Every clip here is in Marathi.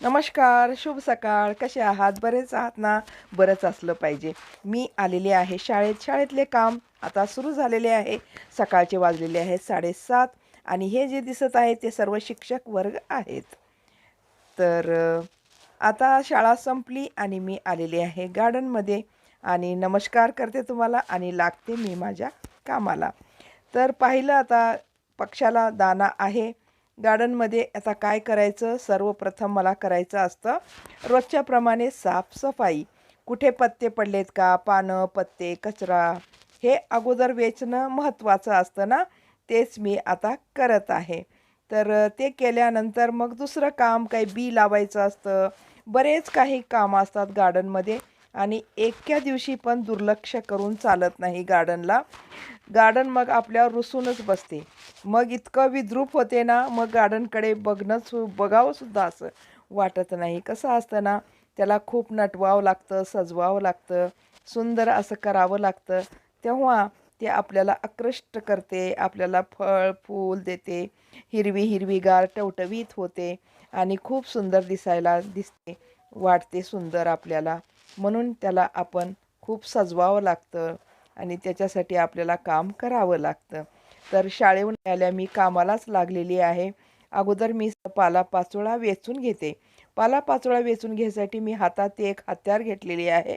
नमस्कार शुभ सकाळ. कसे आहात? बरेच आहात ना? बरंच असलं पाहिजे. मी आलेले आहे शाळेत. शाळेतले काम आता सुरू झालेले आहे. सकाळचे वाजलेले आहेत साडेसात आणि हे जे दिसत आहे ते सर्व शिक्षक वर्ग आहेत. तर आता शाळा संपली आणि मी आलेले आहे गार्डनमध्ये आणि नमस्कार करते तुम्हाला आणि लागते मी माझ्या कामाला. तर पाहिलं आता पक्षाला दाना आहे. गार्डनमध्ये आता काय करायचं? सर्वप्रथम मला करायचं असतं रोजच्याप्रमाणे साफसफाई. कुठे पत्ते पडलेत का? पानं पत्ते कचरा हे अगोदर वेचणं महत्त्वाचं असतं ना? तेच मी आता करत आहे. तर ते केल्यानंतर मग दुसरं काम काही बी लावायचं असतं. बरेच काही कामं असतात गार्डनमध्ये. आणि एका दिवशी पण दुर्लक्ष करून चालत नाही गार्डनला. गार्डन मग आपल्यावर रुसूनच बसते. मग इतकं विद्रूप होते ना मग गार्डनकडे बघणं सु असं वाटत नाही. कसं असतं ना त्याला खूप नटवावं लागतं सजवावं लागतं सुंदर असं करावं लागतं. तेव्हा ते आपल्याला आकृष्ट करते आपल्याला फळ फूल देते हिरवी हिरवीगार टवटवीत होते आणि खूप सुंदर दिसायला दिसते वाटते सुंदर आपल्याला. म्हणून त्याला आपण खूप सजवावं लागतं आणि त्याच्यासाठी आपल्याला काम करावं लागतं. तर शाळेहून आल्या मी कामालाच लागलेली आहे. अगोदर मी पालापाचोळा वेचून घेते. पालापाचोळा वेचून घ्यायसाठी मी हातात एक हत्यार घेतलेली आहे.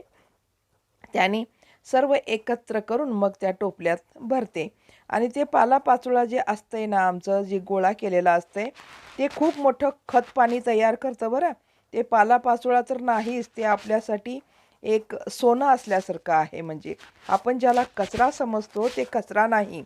त्याने सर्व एकत्र करून मग त्या टोपल्यात भरते. आणि ते पालापाचोळा जे असतंय ना आमचं जे गोळा केलेलं असतंय ते खूप मोठं खत पाणी तयार करतं बरं. ते पालापाचोळा तर नाहीच ते आपल्यासाठी एक सोनं असल्यासारखं आहे. म्हणजे आपण ज्याला कचरा समजतो ते कचरा नाही.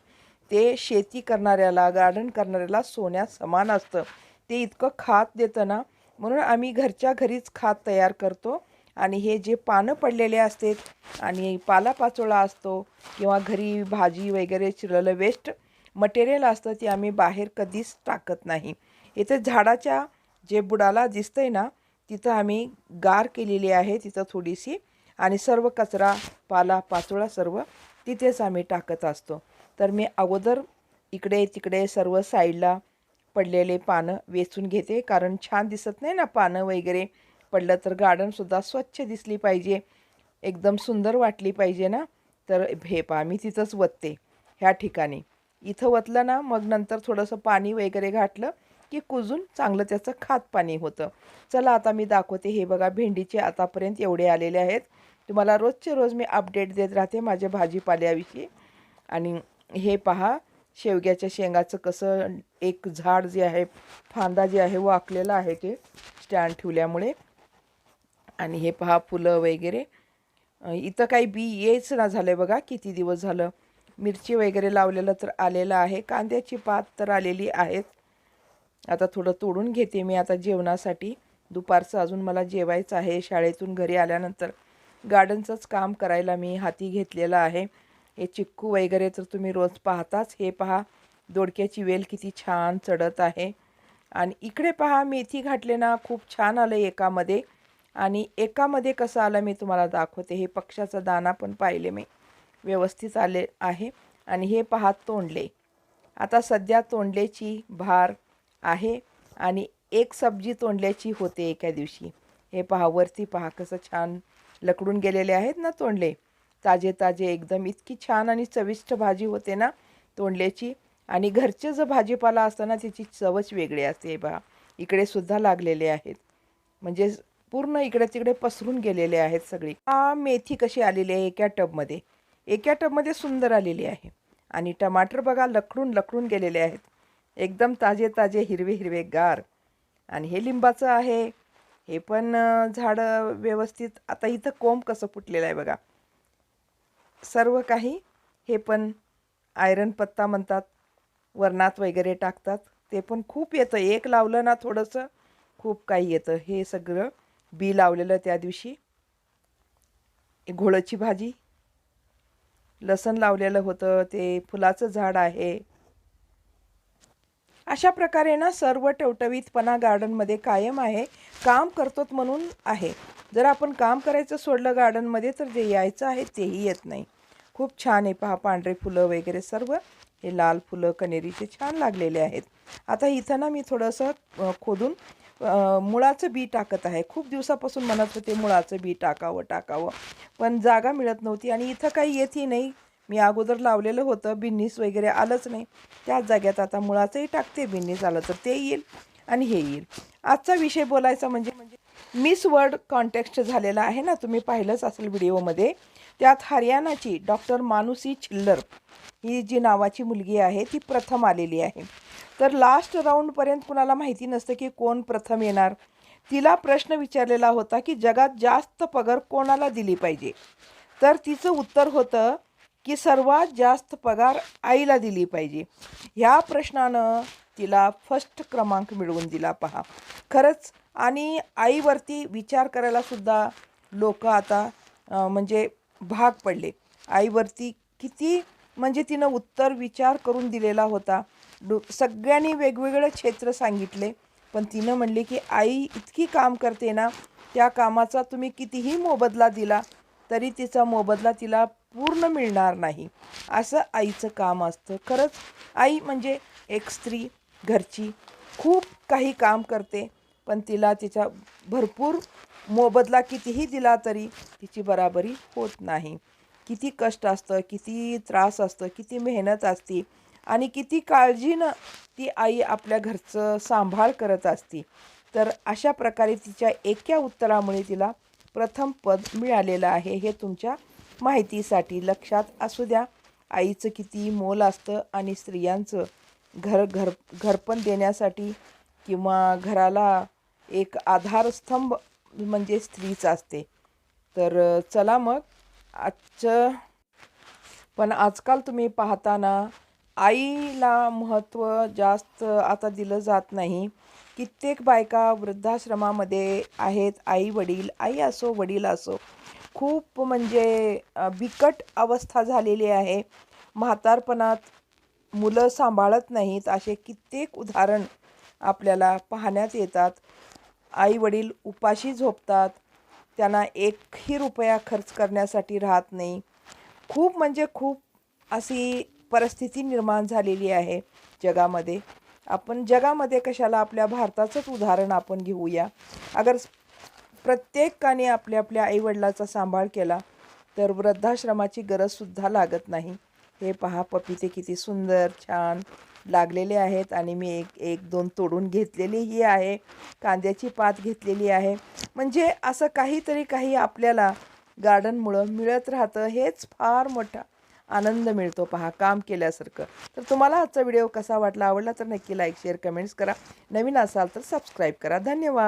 ते शेती करणाऱ्याला गार्डन करणाऱ्याला सोन्या समान असतं. ते इतकं खात देतं ना म्हणून आम्ही घरच्या घरीच खात तयार करतो. आणि हे जे पानं पडलेले असतात आणि पालापाचोळा असतो किंवा घरी भाजी वगैरे चिरलेलं वेस्ट मटेरियल असतं ते आम्ही बाहेर कधीच टाकत नाही. इथे झाडाच्या जे बुडाला दिसतंय ना तिथं आम्ही गार केलेली आहे तिथं थोडीशी. आणि सर्व कचरा पाला पाचोळा सर्व तिथेच आम्ही टाकत असतो. तर मी अगोदर इकडे तिकडे सर्व साईडला पडलेले पानं वेचून घेते. कारण छान दिसत नाही ना पानं वगैरे. पडलं तर गार्डनसुद्धा स्वच्छ दिसली पाहिजे. एकदम सुंदर वाटली पाहिजे ना. तर हे मी तिथंच वतते ह्या ठिकाणी. इथं वतलं ना मग नंतर थोडंसं पाणी वगैरे घातलं. की कुजून चांगलं त्याचं खात पाणी होतं. चला आता मी दाखवते हे बघा भेंडीचे आतापर्यंत एवढे आलेले आहेत. तुम्हाला रोजचे रोज मी अपडेट देत राहते माझ्या भाजीपाल्याविषयी. आणि हे पहा शेवग्याच्या शेंगाचं कसं एक झाड जे आहे फांदा जे आहे वाकलेला आहे ते स्टँड ठेवल्यामुळे. आणि हे पहा फुलं वगैरे. इथं काही बी येच ना झालं आहे बघा किती दिवस झालं. मिरची वगैरे लावलेलं तर आलेलं आहे. कांद्याची पात तर आलेली आहेत. आता थोडं तोडून घेते मी आता जेवणासाठी. दुपारचं अजून मला जेवायचं आहे. शाळेतून घरी आल्यानंतर गार्डनचंच काम करायला मी हाती घेतलेलं आहे. हे चिक्कू वगैरे तर तुम्ही रोज पाहताच. हे पहा दोडक्याची वेल किती छान चढत आहे. आणि इकडे पहा मेथी घातले ना खूप छान आलं एकामध्ये. आणि एकामध्ये कसं आलं मी तुम्हाला दाखवते. हे पक्षाचा दाना पण पाहिले मी. व्यवस्थित आले आहे. आणि हे पहा तोंडले. आता सध्या तोंडलेची भार आहे. आणि एक सब्जी तोंडल्याची होते एका दिवशी. हे पहा वरती पहा कसं छान लकडून गेलेले आहेत ना तोंडले. ताजे ताजे एकदम इतकी छान आणि चविष्ट भाजी होते ना तोंडल्याची. आणि घरचे जर भाजीपाला असताना त्याची चवच वेगळी असते बा पहा. इकडे सुद्धा लागलेले आहेत. म्हणजे पूर्ण इकडे तिकडे पसरून गेलेले आहेत सगळी. हा मेथी कशी आलेली आहे एका टबमध्ये? एका टबमध्ये सुंदर आलेली आहे. आणि टमाटर बघा लकडून लकडून गेलेले आहेत. एकदम ताजे ताजे हिरवे हिरवे गार. आणि हे लिंबाचं आहे. हे पण झाडं व्यवस्थित आता इथं कोंब कसं फुटलेलं आहे बघा. सर्व काही हे पण आयरन पत्ता म्हणतात वरणात वगैरे टाकतात. ते पण खूप येतं. एक लावलं ना थोडंसं खूप काही येतं. हे सगळं बी लावलेलं त्या दिवशी. घोळची भाजी. लसण लावलेलं होतं. ते फुलाचं झाड आहे. अशा प्रकारे ना सर्व टवटवीतपणा गार्डनमध्ये कायम आहे काम करतोत म्हणून आहे. जर आपण काम करायचं सोडलं गार्डनमध्ये तर जे यायचं आहे तेही येत नाही. खूप छान आहे पहा पांढरे फुलं वगैरे सर्व. हे लाल फुलं कनेरीचे छान लागलेले आहेत. आता इथं ना मी थोडंसं खोदून मुळाचं बी टाकत आहे. खूप दिवसापासून म्हणत होते मुळाचं बी टाकावं टाकावं. पण जागा मिळत नव्हती आणि इथं काही येतही नाही. मी अगोदर लावलेलं होतं बिन्नीस वगैरे आलंच नाही. त्याच जाग्यात आता मुळाचंही टाकते बिन्नीस आलं तर ते येईल आणि हे येईल. आजचा विषय बोलायचा म्हणजे म्हणजे मिस वर्ल्ड कॉन्टेक्स्ट झालेला आहे ना तुम्ही पाहिलंच असेल व्हिडिओमध्ये. त्यात हरियाणाची डॉक्टर मानुसी छिल्लर ही जी नावाची मुलगी आहे ती प्रथम आलेली आहे. तर लास्ट राऊंडपर्यंत कुणाला माहिती नसतं की कोण प्रथम येणार? तिला प्रश्न विचारलेला होता की जगात जास्त पगार कोणाला दिली पाहिजे? तर तिचं उत्तर होतं की सर्वात जास्त पगार आईला दिली पाहिजे. ह्या प्रश्नानं तिला फर्स्ट क्रमांक मिळवून दिला पहा. खरंच आणि आईवरती विचार करायलासुद्धा लोक आता म्हणजे भाग पडले. आईवरती किती म्हणजे तिनं उत्तर विचार करून दिलेला होता. डु सगळ्यांनी वेगवेगळे क्षेत्र सांगितले पण तिनं म्हणले की आई इतकी काम करते ना त्या कामाचा तुम्ही कितीही मोबदला दिला तरी तिचा मोबदला तिला पूर्ण मिळणार नाही. असं आईचं काम असतं. खरंच आई म्हणजे एक स्त्री घरची खूप काही काम करते पण तिला तिचा भरपूर मोबदला कितीही दिला तरी तिची बराबरी होत नाही. किती कष्ट असतं किती त्रास असतं किती मेहनत असते आणि किती काळजीनं ती आई आपल्या घरचं सांभाळ करत असती. तर अशा प्रकारे तिच्या एका उत्तरामुळे तिला प्रथम पद मिळालेलं आहे. हे तुमच्या माहितीसाठी लक्षात असू द्या. आईचं किती मोल असतं आणि स्त्रियांचं घर घर घरपण देण्यासाठी किंवा घराला एक आधारस्तंभ म्हणजे स्त्रीच असते. तर चला मग. आजचं पण आजकाल तुम्ही पाहताना आईला महत्त्व जास्त आता दिलं जात नाही. कित्येक बायका वृद्धाश्रमामध्ये आहेत. आई वडील आई असो वडील असो. खूप म्हणजे बिकट अवस्था झालेली आहे. म्हातारपणात मुलं सांभाळत नाहीत असे कित्येक उदाहरण आपल्याला पाहण्यात येतात. आईवडील उपाशी झोपतात. त्यांना एकही रुपया खर्च करण्यासाठी राहत नाही. खूप म्हणजे खूप अशी परिस्थिती निर्माण झालेली आहे जगामध्ये. आपण जगामध्ये कशाला आपल्या भारताचंच उदाहरण आपण घेऊया. अगर प्रत्येकाने आपल्या आपल्या आईवडिलाचा सांभाळ केला तर वृद्धाश्रमाची गरजसुद्धा लागत नाही. हे पहा पपिते किती सुंदर छान लागलेले आहेत आणि मी एक एक दोन तोडून घेतलेलीही आहे कांद्याची पात घेतलेली आहे. म्हणजे असं काहीतरी काही आपल्याला गार्डनमुळं मिळत राहतं हेच फार मोठा आनंद मिळतो पहा काम केल्यासारखं. तर तुम्हाला आजचा व्हिडिओ कसा वाटला आवडला तर नक्की लाईक शेअर कमेंट्स करा. नवीन असाल तर सबस्क्राईब करा. धन्यवाद.